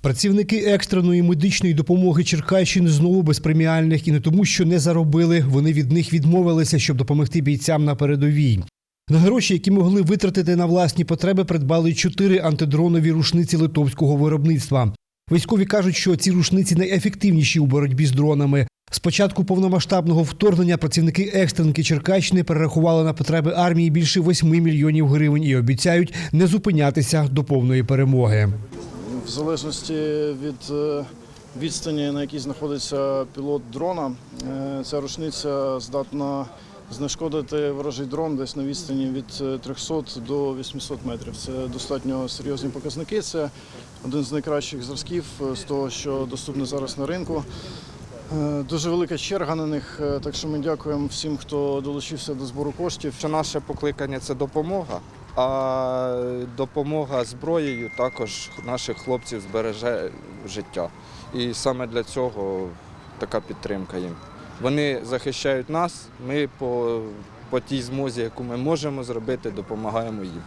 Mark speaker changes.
Speaker 1: Працівники екстреної медичної допомоги Черкащини знову без преміальних і не тому, що не заробили. Вони від них відмовилися, щоб допомогти бійцям на передовій. На гроші, які могли витратити на власні потреби, придбали чотири антидронові рушниці литовського виробництва. Військові кажуть, що ці рушниці найефективніші у боротьбі з дронами. З початку повномасштабного вторгнення працівники екстренки Черкащини перерахували на потреби армії більше 8 мільйонів гривень і обіцяють не зупинятися до повної перемоги.
Speaker 2: В залежності від е, відстані, на якій знаходиться пілот дрона, е, ця рушниця здатна знешкодити ворожий дрон десь на відстані від е, 300 до 800 метрів. Це достатньо серйозні показники. Це один з найкращих зразків е, з того, що доступне зараз на ринку. Е, Дуже велика черга на них, е, так що ми дякуємо всім, хто долучився до збору коштів.
Speaker 3: що наше покликання це допомога, а допомога зброєю також наших хлопців збереже життя. І саме для цього така підтримка їм. Вони захищають нас, ми по, по тій змозі, яку ми можемо зробити, допомагаємо їм.